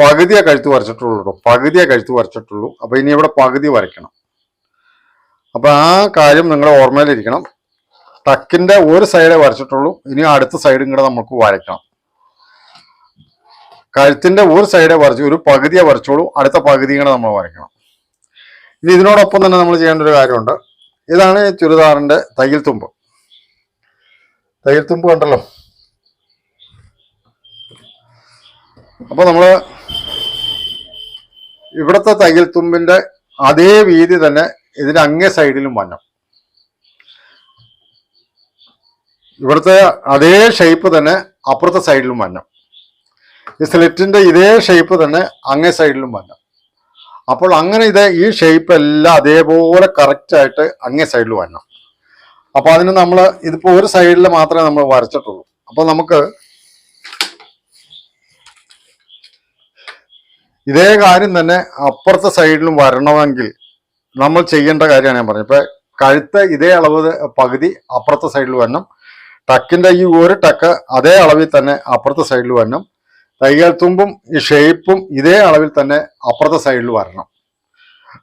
പകുതിയെ കഴുത്ത് വരച്ചിട്ടുള്ളൂ കേട്ടോ പകുതിയെ കഴുത്ത് വരച്ചിട്ടുള്ളൂ. അപ്പോൾ ഇനി ഇവിടെ പകുതി വരയ്ക്കണം. അപ്പോൾ ആ കാര്യം നിങ്ങൾ ഓർമ്മയിലിരിക്കണം. ടക്കിന്റെ ഒരു സൈഡേ വരച്ചിട്ടുള്ളൂ. ഇനി അടുത്ത സൈഡും കൂടെ നമുക്ക് വരയ്ക്കണം. കഴുത്തിന്റെ ഒരു സൈഡേ വരച്ചു ഒരു പകുതിയെ വരച്ചോളൂ അടുത്ത പകുതിയും കൂടെ നമ്മൾ വരയ്ക്കണം. ഇനി ഇതിനോടൊപ്പം തന്നെ നമ്മൾ ചെയ്യേണ്ട ഒരു കാര്യമുണ്ട്. ഇതാണ് ചുരിദാറിന്റെ തയ്യൽ തുമ്പ്. തയ്യൽ തുമ്പ് കണ്ടല്ലോ. അപ്പൊ നമ്മൾ ഇവിടുത്തെ തയ്യൽ തുമ്പിന്റെ അതേ വീതി തന്നെ ഇതിന്റെ അങ്ങേ സൈഡിലും വന്നു ഇവിടുത്തെ അതേ ഷേപ്പ് തന്നെ അപ്പുറത്തെ സൈഡിലും വന്നു ഈ സ്ലിറ്റിന്റെ ഇതേ ഷേപ്പ് തന്നെ അങ്ങേ സൈഡിലും വന്നു അപ്പോൾ അങ്ങനെ ഇത് ഈ ഷേപ്പ് എല്ലാം അതേപോലെ കറക്റ്റായിട്ട് അങ്ങേ സൈഡിൽ വരണം അപ്പൊ അതിന് നമ്മൾ ഇതിപ്പോ ഒരു സൈഡിൽ മാത്രമേ നമ്മൾ വരച്ചിട്ടുള്ളൂ. അപ്പൊ നമുക്ക് ഇതേ കാര്യം തന്നെ അപ്പുറത്തെ സൈഡിലും വരണമെങ്കിൽ നമ്മൾ ചെയ്യേണ്ട കാര്യമാണ് ഞാൻ പറഞ്ഞത്. ഇപ്പൊ കഴുത്ത് ഇതേ അളവ് പകുതി അപ്പുറത്തെ സൈഡിൽ വരണം. ടക്കിന്റെ ഈ ഒരു ടക്ക് അതേ അളവിൽ തന്നെ അപ്പുറത്തെ സൈഡിൽ വരണം. തയ്യൽ തുമ്പും ഈ ഷേപ്പും ഇതേ അളവിൽ തന്നെ അപ്പുറത്തെ സൈഡിൽ വരണം.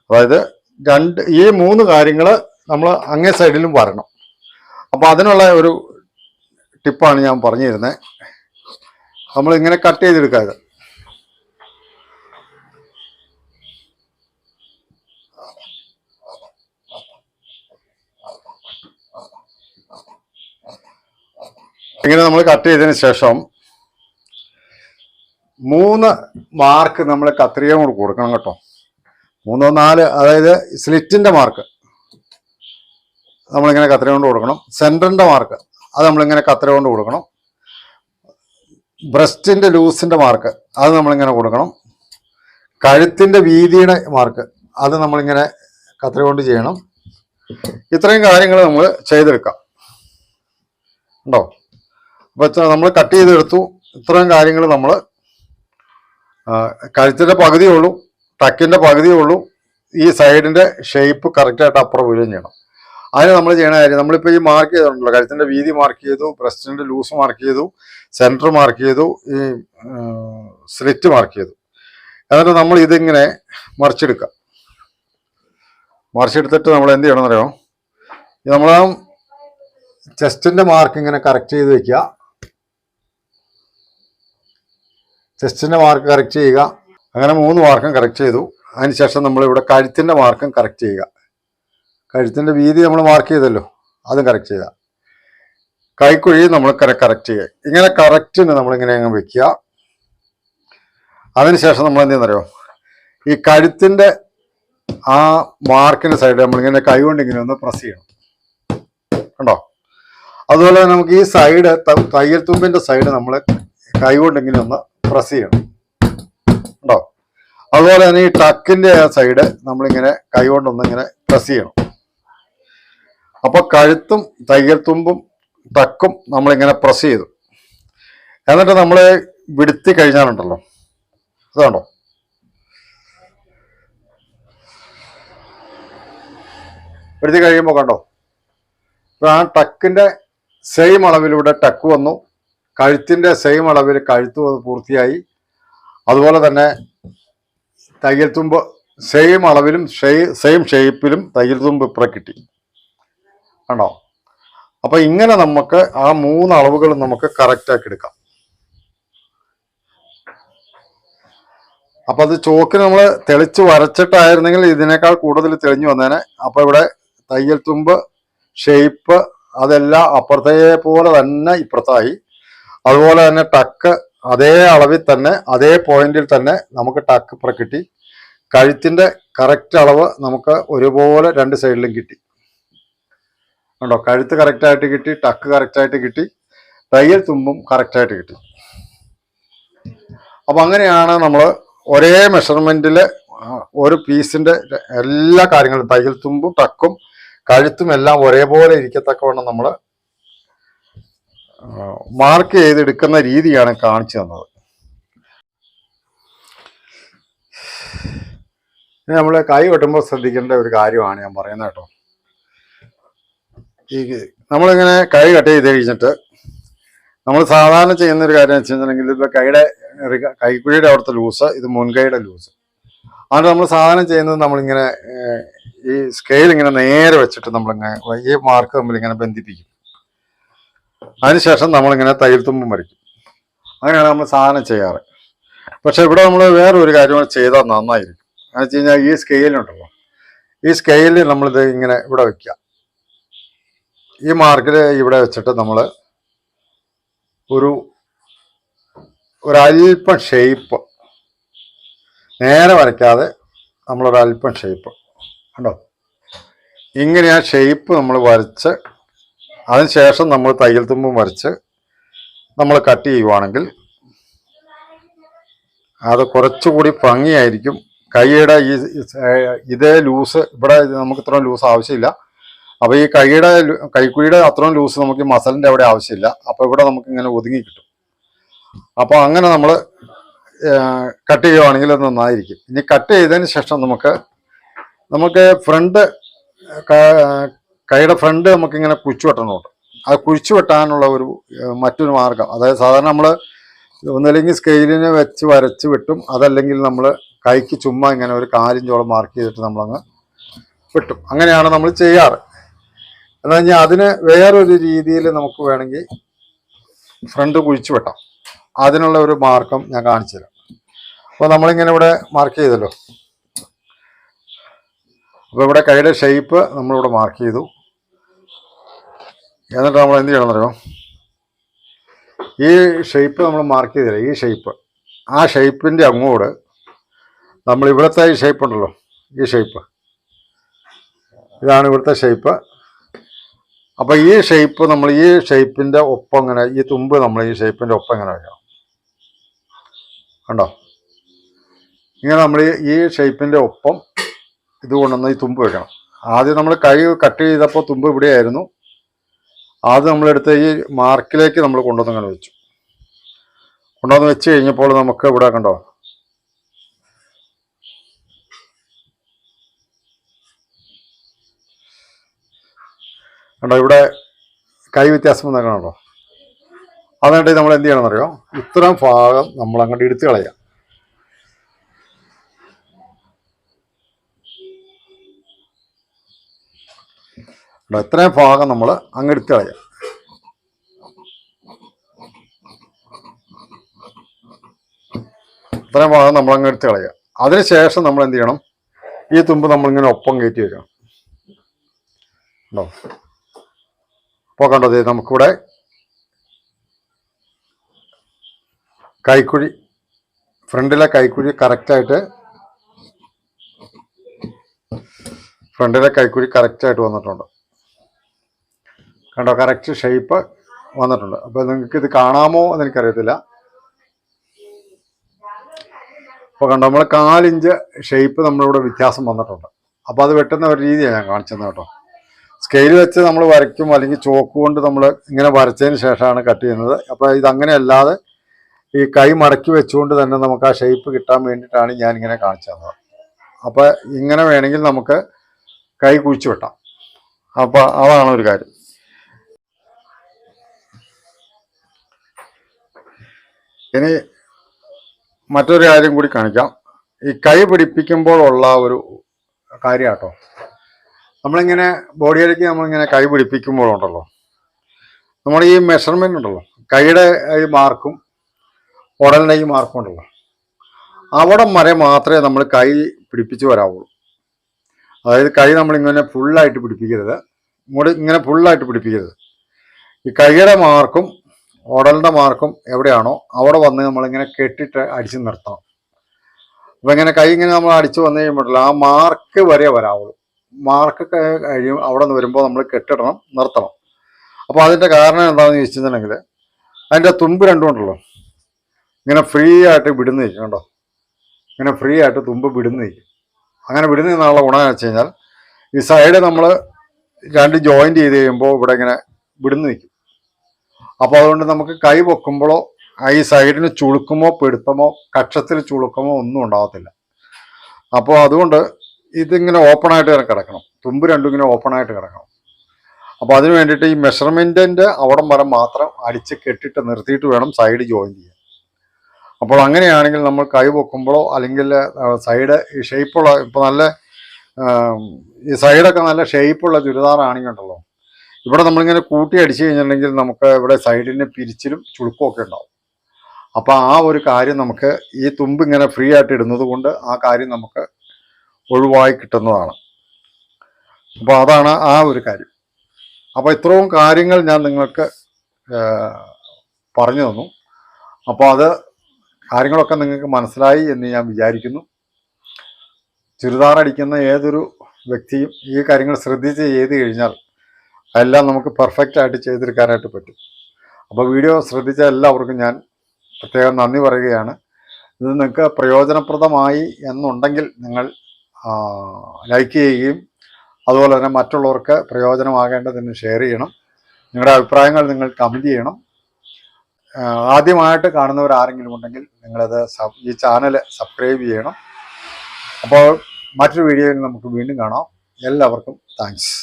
അതായത് രണ്ട് ഈ മൂന്ന് കാര്യങ്ങൾ നമ്മൾ അങ്ങേ സൈഡിലും വരണം. അപ്പൊ അതിനുള്ള ഒരു ടിപ്പാണ് ഞാൻ പറഞ്ഞു തരുന്നത് നമ്മൾ ഇങ്ങനെ കട്ട് ചെയ്തെടുക്കാതെ. ഇങ്ങനെ നമ്മൾ കട്ട് ചെയ്തതിന് ശേഷം മൂന്ന് മാർക്ക് നമ്മൾ കത്രിക കൂടെ കൊടുക്കണം കേട്ടോ. മൂന്നോ നാല് അതായത് സ്ലിറ്റിന്റെ മാർക്ക്. നമ്മളിങ്ങനെ കത്രിക കൊണ്ട് കൊടുക്കണം. സെന്ററിന്റെ മാർക്ക് അത് നമ്മളിങ്ങനെ കത്രിക കൊണ്ട് കൊടുക്കണം. ബ്രസ്റ്റിന്റെ ലൂസിന്റെ മാർക്ക് അത് നമ്മളിങ്ങനെ കൊടുക്കണം. കഴുത്തിന്റെ വീതിയുടെ മാർക്ക് അത് നമ്മളിങ്ങനെ കത്രിക കൊണ്ട് ചെയ്യണം. ഇത്രയും കാര്യങ്ങൾ നമ്മൾ ചെയ്തെടുക്കാം. ഉണ്ടോ? അപ്പോൾ നമ്മൾ കട്ട് ചെയ്തെടുത്തു. ഇത്രയും കാര്യങ്ങൾ നമ്മൾ കഴുത്തിന്റെ പകുതിയേ ഉള്ളൂ ടക്കിന്റെ പകുതിയേ ഉള്ളൂ. ഈ സൈഡിന്റെ ഷേപ്പ് കറക്റ്റായിട്ട് അപ്പുറം വീഴുകയും ചെയ്യണം. അതിന് നമ്മൾ ചെയ്യണ കാര്യം നമ്മളിപ്പോൾ ഈ മാർക്ക് ചെയ്തിട്ടുണ്ടല്ലോ കഴുത്തിന്റെ വീതി മാർക്ക് ചെയ്തു ബ്രസ്റ്റിന്റെ ലൂസ് മാർക്ക് ചെയ്തു സെന്റർ മാർക്ക് ചെയ്തു ഈ സ്ലിറ്റ് മാർക്ക് ചെയ്തു. എന്നിട്ട് നമ്മൾ ഇതിങ്ങനെ മറിച്ചെടുക്കുക. മറിച്ചെടുത്തിട്ട് നമ്മൾ എന്ത് ചെയ്യണം എന്നറിയോ? നമ്മൾ ആ ചെസ്റ്റിന്റെ മാർക്ക് ഇങ്ങനെ കറക്റ്റ് ചെയ്ത് വെക്കുക. ചെസ്റ്റിന്റെ മാർക്ക് കറക്റ്റ് ചെയ്യുക. അങ്ങനെ മൂന്ന് മാർക്കും കറക്റ്റ് ചെയ്തു. അതിനുശേഷം നമ്മളിവിടെ കഴുത്തിന്റെ മാർക്കും കറക്റ്റ് ചെയ്യുക. കഴുത്തിന്റെ വീതി നമ്മൾ മാർക്ക് ചെയ്തല്ലോ. അതും കറക്റ്റ് ചെയ്യുക കൈക്കുഴി നമ്മൾ കറക്റ്റ് ചെയ്യുക ഇങ്ങനെ കറക്റ്റിന് നമ്മളിങ്ങനെ അങ്ങ് വെക്കുക അതിനുശേഷം നമ്മൾ എന്ത് ചെയ്യുന്നറിയോ ഈ കഴുത്തിന്റെ ആ മാർക്കിന്റെ സൈഡ് നമ്മളിങ്ങനെ കൈ കൊണ്ട് ഇങ്ങനെ ഒന്ന് പ്രസ് ചെയ്യണം. കണ്ടോ? അതുപോലെ തന്നെ നമുക്ക് ഈ സൈഡ് തയ്യൽ തുമ്പിന്റെ സൈഡ് നമ്മൾ കൈ കൊണ്ട് ഇങ്ങനെ ഒന്ന് പ്രസ് ചെയ്യണം. കണ്ടോ? അതുപോലെ തന്നെ ഈ ടക്കിന്റെ സൈഡ് നമ്മളിങ്ങനെ കൈ കൊണ്ടൊന്നിങ്ങനെ പ്രസ് ചെയ്യണം. അപ്പൊ കഴുത്തും തയ്യൽ തുമ്പും ടക്കും നമ്മളിങ്ങനെ പ്രസ് ചെയ്തു. എന്നിട്ട് നമ്മൾ വിടുത്തി കഴിഞ്ഞാലുണ്ടല്ലോ. അതാണോ വിടുത്തി കഴിയുമ്പോൾ കണ്ടോ? ആ ടക്കിന്റെ സെയിം അളവിലൂടെ ടക്ക് വന്നു. കഴുത്തിന്റെ സെയിം അളവിൽ കഴുത്ത് പൂർത്തിയായി. അതുപോലെ തന്നെ തയ്യൽ തുമ്പ് സെയിം അളവിലും സെയിം ഷേപ്പിലും തയ്യൽ തുമ്പ് ഇപ്പുറം കിട്ടി. കണ്ടോ? അപ്പൊ ഇങ്ങനെ നമുക്ക് ആ മൂന്ന് അളവുകൾ നമുക്ക് കറക്റ്റ് ആക്കി എടുക്കാം. അപ്പൊ അത് ചോക്ക് നമ്മൾ തെളിച്ച് വരച്ചിട്ടായിരുന്നെങ്കിൽ ഇതിനേക്കാൾ കൂടുതൽ തെളിഞ്ഞു വന്നേനെ. അപ്പൊ ഇവിടെ തയ്യൽ തുമ്പ് ഷേപ്പ് അതെല്ലാം അപ്പുറത്തേ പോലെ തന്നെ ഇപ്പുറത്തായി. അതുപോലെ തന്നെ ടക്ക് അതേ അളവിൽ തന്നെ അതേ പോയിന്റിൽ തന്നെ നമുക്ക് ടക്ക് ഇപ്പുറം കിട്ടി. കഴുത്തിന്റെ കറക്റ്റ് അളവ് നമുക്ക് ഒരുപോലെ രണ്ട് സൈഡിലും കിട്ടി. കണ്ടോ കഴുത്ത് കറക്റ്റായിട്ട് കിട്ടി ടക്ക് കറക്റ്റായിട്ട് കിട്ടി തയ്യൽ തുമ്പും കറക്റ്റായിട്ട് കിട്ടി. അപ്പം അങ്ങനെയാണ് നമ്മൾ ഒരേ മെഷർമെന്റിൽ ഒരു പീസിന്റെ എല്ലാ കാര്യങ്ങളും തയ്യൽ തുമ്പും ടക്കും കഴുത്തും എല്ലാം ഒരേപോലെ ഇരിക്കത്തക്കവണ്ണം നമ്മൾ മാർക്ക് ചെയ്തെടുക്കുന്ന രീതിയാണ് കാണിച്ചു തന്നത്. നമ്മൾ കൈ വെട്ടുമ്പോൾ ശ്രദ്ധിക്കേണ്ട ഒരു കാര്യമാണ് ഞാൻ പറയുന്നത് കേട്ടോ. ഈ നമ്മളിങ്ങനെ കൈ കട്ട് ചെയ്ത് കഴിഞ്ഞിട്ട് നമ്മൾ സാധാരണ ചെയ്യുന്ന ഒരു കാര്യം വെച്ച് കഴിഞ്ഞിട്ടുണ്ടെങ്കിൽ ഇപ്പോൾ കൈയുടെ കൈക്കുഴിയുടെ അവിടുത്തെ ലൂസ് ഇത് മുൻകൈയുടെ ലൂസ്. അതുകൊണ്ട് നമ്മൾ സാധാരണ ചെയ്യുന്നത് നമ്മളിങ്ങനെ ഈ സ്കെയിൽ ഇങ്ങനെ നേരെ വെച്ചിട്ട് നമ്മളിങ്ങനെ ഈ മാർക്ക് തമ്മിൽ ഇങ്ങനെ ബന്ധിപ്പിക്കും. അതിനുശേഷം നമ്മളിങ്ങനെ തയ്യൽ തുമ്പും വരയ്ക്കും. അങ്ങനെയാണ് നമ്മൾ സാധനം ചെയ്യാറ്. പക്ഷെ ഇവിടെ നമ്മൾ വേറെ ഒരു കാര്യം ചെയ്താൽ നന്നായിരിക്കും. എന്ന് വെച്ച് കഴിഞ്ഞാൽ ഈ സ്കെയിലുണ്ടല്ലോ ഈ സ്കെയിലിൽ നമ്മളിത് ഇങ്ങനെ ഇവിടെ വെക്കുക. ഈ മാർക്കിൽ ഇവിടെ വെച്ചിട്ട് നമ്മൾ ഒരു ഒരല്പം ഷേപ്പ് നേരെ വരയ്ക്കാതെ നമ്മളൊരല്പം ഷേപ്പ് കണ്ടോ? ഇങ്ങനെ ആ ഷേപ്പ് നമ്മൾ വരച്ച് അതിനുശേഷം നമ്മൾ തയ്യൽ തുമ്പും വരച്ച് നമ്മൾ കട്ട് ചെയ്യുവാണെങ്കിൽ അത് കുറച്ചുകൂടി ഭംഗിയായിരിക്കും. കൈയുടെ ഈ ഇതേ ലൂസ് ഇവിടെ നമുക്ക് ഇത്രയും ലൂസ് ആവശ്യമില്ല. അപ്പോൾ ഈ കൈയുടെ കൈക്കുഴിയുടെ അത്രയും ലൂസ് നമുക്ക് ഈ മസലിന്റെ അവിടെ ആവശ്യമില്ല. അപ്പോൾ ഇവിടെ നമുക്ക് ഇങ്ങനെ ഒതുങ്ങി കിട്ടും. അപ്പോൾ അങ്ങനെ നമ്മൾ കട്ട് ചെയ്യുവാണെങ്കിൽ അത് നന്നായിരിക്കും. ഇനി കട്ട് ചെയ്തതിന് ശേഷം നമുക്ക് നമുക്ക് ഫ്രണ്ട് കൈയുടെ ഫ്രണ്ട് നമുക്കിങ്ങനെ കുഴിച്ചു വെട്ടണമുണ്ട്. അത് കുഴിച്ചു വെട്ടാനുള്ള ഒരു മറ്റൊരു മാർഗം അതായത് സാധാരണ നമ്മൾ ഒന്നല്ലെങ്കിൽ സ്കെയിലിനെ വെച്ച് വരച്ച് വെട്ടും. അതല്ലെങ്കിൽ നമ്മൾ കൈക്ക് ചുമ്മാ ഇങ്ങനെ ഒരു കാലിഞ്ചോളം മാർക്ക് ചെയ്തിട്ട് നമ്മളങ്ങ് വെട്ടും. അങ്ങനെയാണ് നമ്മൾ ചെയ്യാറ്. എന്ന് കഴിഞ്ഞാൽ അതിന് വേറൊരു രീതിയിൽ നമുക്ക് വേണമെങ്കിൽ ഫ്രണ്ട് കുഴിച്ചു വെട്ടാം. അതിനുള്ള ഒരു മാർക്കം ഞാൻ കാണിച്ചു തരാം. അപ്പോൾ നമ്മളിങ്ങനെ ഇവിടെ മാർക്ക് ചെയ്തല്ലോ. അപ്പോൾ ഇവിടെ കൈയുടെ ഷേപ്പ് നമ്മളിവിടെ മാർക്ക് ചെയ്തു. എന്നിട്ട് നമ്മൾ എന്ത് ചെയ്യണം അറിയോ ഈ ഷേപ്പ് നമ്മൾ മാർക്ക് ചെയ്തില്ല? ഈ ഷേപ്പ് ആ ഷേപ്പിന്റെ അങ്ങോട്ട് നമ്മൾ ഇവിടുത്തെ ഈ ഷേപ്പ് ഉണ്ടല്ലോ. ഈ ഷേപ്പ് ഇതാണ് ഇവിടുത്തെ ഷേപ്പ് അപ്പോൾ ഈ ഷേപ്പ് നമ്മൾ ഈ ഷേപ്പിന്റെ ഒപ്പം ഇങ്ങനെ ഈ തുമ്പ് നമ്മൾ ഈ ഷേപ്പിന്റെ ഒപ്പം ഇങ്ങനെ വയ്ക്കണം. കണ്ടോ? ഇങ്ങനെ നമ്മൾ ഈ ഷേപ്പിന്റെ ഒപ്പം ഇത് കൊണ്ടുവന്ന് ഈ തുമ്പ് വെക്കണം. ആദ്യം നമ്മൾ കൈ കട്ട് ചെയ്തപ്പോൾ തുമ്പ് ഇവിടെയായിരുന്നു. ആദ്യം നമ്മളെടുത്ത് ഈ മാർക്കിലേക്ക് നമ്മൾ കൊണ്ടുവന്ന് അങ്ങനെ വെച്ചു. കൊണ്ടുവന്ന് വെച്ച് കഴിഞ്ഞപ്പോൾ നമുക്ക് ഇവിടെ കണ്ടോ? കണ്ടോ ഇവിടെ കൈ വ്യത്യാസം എന്നൊക്കെ കണ്ടോ അതുകൊണ്ട് നമ്മൾ എന്ത് ചെയ്യണം അറിയോ? ഇത്തരം ഭാഗം നമ്മൾ അങ്ങോട്ട് എടുത്തു കളയാം. ഇത്രയും ഭാഗം നമ്മൾ അങ്ങ് എടുത്തു കളയാം. ഇത്രയും ഭാഗം നമ്മൾ അങ്ങ് എടുത്തു കളയാം. അതിനുശേഷം നമ്മൾ എന്ത് ചെയ്യണം? ഈ തുമ്പ് നമ്മളിങ്ങനെ ഒപ്പം കയറ്റി വെക്കണം. ഉണ്ടോ അപ്പോൾ കണ്ടോ ദേ നമുക്കിവിടെ കൈക്കുഴി ഫ്രണ്ടിലെ കൈക്കുഴി കറക്റ്റായിട്ട് ഫ്രണ്ടിലെ കൈക്കുഴി കറക്റ്റായിട്ട് വന്നിട്ടുണ്ട്. കണ്ടോ കറക്റ്റ് ഷേപ്പ് വന്നിട്ടുണ്ട്. അപ്പോൾ നിങ്ങൾക്ക് ഇത് കാണാമോ എന്ന് എനിക്കറിയത്തില്ല. അപ്പോൾ കണ്ടോ നമ്മൾ കാലിഞ്ച് ഷേപ്പ് നമ്മളിവിടെ വ്യത്യാസം വന്നിട്ടുണ്ട്. അപ്പോൾ അത് വെട്ടുന്ന ഒരു രീതിയാണ് ഞാൻ കാണിച്ചത് കേട്ടോ. സ്കെയിൽ വെച്ച് നമ്മൾ വരയ്ക്കും അല്ലെങ്കിൽ ചോക്ക് കൊണ്ട് നമ്മൾ ഇങ്ങനെ വരച്ചതിന് ശേഷമാണ് കട്ട് ചെയ്യുന്നത്. അപ്പോൾ ഇതങ്ങനെ അല്ലാതെ ഈ കൈ മടക്കി വെച്ചുകൊണ്ട് തന്നെ നമുക്ക് ആ ഷേപ്പ് കിട്ടാൻ വേണ്ടിയിട്ടാണ് ഞാൻ ഇങ്ങനെ കാണിച്ചു തന്നത്. അപ്പോൾ ഇങ്ങനെ വേണമെങ്കിൽ നമുക്ക് കൈ കുഴിച്ചു വെട്ടാം. അപ്പോൾ അതാണ് ഒരു കാര്യം. ഇനി മറ്റൊരു കാര്യം കൂടി കാണിക്കാം. ഈ കൈ പിടിപ്പിക്കുമ്പോഴുള്ള ഒരു കാര്യമാട്ടോ. നമ്മളിങ്ങനെ ബോഡിയിലേക്ക് നമ്മളിങ്ങനെ കൈ പിടിപ്പിക്കുമ്പോഴുണ്ടല്ലോ. നമ്മുടെ ഈ മെഷർമെന്റ് ഉണ്ടല്ലോ. കൈയുടെ ഈ മാർക്കും ഉടലിന്റെ ഈ മാർക്കും ഉണ്ടല്ലോ. അവിടം വരെ മാത്രമേ നമ്മൾ കൈ പിടിപ്പിച്ച് വരാവുള്ളൂ. അതായത് കൈ നമ്മളിങ്ങനെ ഫുള്ളായിട്ട് പിടിപ്പിക്കരുത്. ഇങ്ങോട്ട് ഇങ്ങനെ ഫുള്ളായിട്ട് പിടിപ്പിക്കരുത്. ഈ കൈയുടെ മാർക്കും ഉടലിന്റെ മാർക്കും എവിടെയാണോ അവിടെ വന്ന് നമ്മളിങ്ങനെ കെട്ടിട്ട് അടിച്ച് നിർത്തണം. അപ്പം ഇങ്ങനെ കൈ ഇങ്ങനെ നമ്മൾ അടിച്ച് വന്നു കഴിയുമ്പോഴല്ലോ ആ മാർക്ക് വരെ വരാവുള്ളൂ. മാർക്ക് കഴിയും അവിടെ നിന്ന് വരുമ്പോൾ നമ്മൾ കെട്ടിടണം നിർത്തണം. അപ്പോൾ അതിന്റെ കാരണം എന്താണെന്ന് ചോദിച്ചിട്ടുണ്ടെങ്കിൽ അതിന്റെ തുമ്പ് രണ്ടും ഉണ്ടല്ലോ. ഇങ്ങനെ ഫ്രീ ആയിട്ട് വിടുന്നിരിക്കും കേട്ടോ ഇങ്ങനെ ഫ്രീ ആയിട്ട് തുമ്പ് വിടുന്നിരിക്കും അങ്ങനെ വിടുന്ന നിന്നുള്ള ഗുണം എന്ന് വെച്ച് കഴിഞ്ഞാൽ ഈ സൈഡ് നമ്മൾ രണ്ട് ജോയിന്റ് ചെയ്ത് കഴിയുമ്പോൾ ഇവിടെ ഇങ്ങനെ വിടുന്ന് നിൽക്കും അപ്പോൾ അതുകൊണ്ട് നമുക്ക് കൈ പൊക്കുമ്പോഴോ ആ ഈ സൈഡിന് ചുളുക്കുമോ പിടുത്തമോ കക്ഷത്തിൽ ചുളുക്കമോ ഒന്നും ഉണ്ടാകത്തില്ല. അപ്പോൾ അതുകൊണ്ട് ഇതിങ്ങനെ ഓപ്പൺ ആയിട്ട് കിടക്കണം. തുമ്പ് രണ്ടും ഇങ്ങനെ ഓപ്പൺ ആയിട്ട് കിടക്കണം. അപ്പോൾ അതിന് വേണ്ടിയിട്ട് ഈ മെഷർമെന്റിന്റെ അവിടം വരെ മാത്രം അടിച്ച് കെട്ടിട്ട് നിർത്തിയിട്ട് വേണം സൈഡ് ജോയിൻ ചെയ്യാൻ. അപ്പോൾ അങ്ങനെയാണെങ്കിൽ നമ്മൾ കൈ പൊക്കുമ്പോഴോ അല്ലെങ്കിൽ സൈഡ് ഷേപ്പുള്ള ഇപ്പോൾ നല്ല ഈ സൈഡൊക്കെ നല്ല ഷേപ്പുള്ള ചുരിദാറാണെങ്കിൽ ഉണ്ടല്ലോ. ഇവിടെ നമ്മളിങ്ങനെ കൂട്ടി അടിച്ചു കഴിഞ്ഞിട്ടുണ്ടെങ്കിൽ നമുക്ക് ഇവിടെ സൈഡിന് പിരിച്ചിലും ചുളുക്കുമൊക്കെ ഉണ്ടാവും. അപ്പോൾ ആ ഒരു കാര്യം നമുക്ക് ഈ തുമ്പ് ഇങ്ങനെ ഫ്രീ ആയിട്ട് ഇടുന്നത് കൊണ്ട് ആ കാര്യം നമുക്ക് ഒഴിവായി കിട്ടുന്നതാണ്. അപ്പോൾ അതാണ് ആ ഒരു കാര്യം. അപ്പോൾ ഇത്രയും കാര്യങ്ങൾ ഞാൻ നിങ്ങൾക്ക് പറഞ്ഞു തന്നു. അപ്പോൾ അത് കാര്യങ്ങളൊക്കെ നിങ്ങൾക്ക് മനസ്സിലായി എന്ന് ഞാൻ വിചാരിക്കുന്നു. ചുരിദാർ അടിക്കുന്ന ഏതൊരു വ്യക്തിയും ഈ കാര്യങ്ങൾ ശ്രദ്ധിച്ച് ചെയ്ത് കഴിഞ്ഞാൽ എല്ലാം നമുക്ക് പെർഫെക്റ്റ് ആയിട്ട് ചെയ്തെടുക്കാനായിട്ട് പറ്റും. അപ്പോൾ വീഡിയോ ശ്രദ്ധിച്ച എല്ലാവർക്കും ഞാൻ പ്രത്യേകം നന്ദി പറയുകയാണ്. ഇത് നിങ്ങൾക്ക് പ്രയോജനപ്രദമായി എന്നുണ്ടെങ്കിൽ നിങ്ങൾ ലൈക്ക് ചെയ്യുകയും അതുപോലെ തന്നെ മറ്റുള്ളവർക്ക് പ്രയോജനമാകേണ്ടതിന് ഷെയർ ചെയ്യണം. നിങ്ങളുടെ അഭിപ്രായങ്ങൾ നിങ്ങൾ കമന്റ് ചെയ്യണം. ആദ്യമായിട്ട് കാണുന്നവർ ആരെങ്കിലും ഉണ്ടെങ്കിൽ നിങ്ങളത് ഈ ചാനൽ സബ്സ്ക്രൈബ് ചെയ്യണം. അപ്പോൾ മറ്റൊരു വീഡിയോയിൽ നമുക്ക് വീണ്ടും കാണാം. എല്ലാവർക്കും താങ്ക്സ്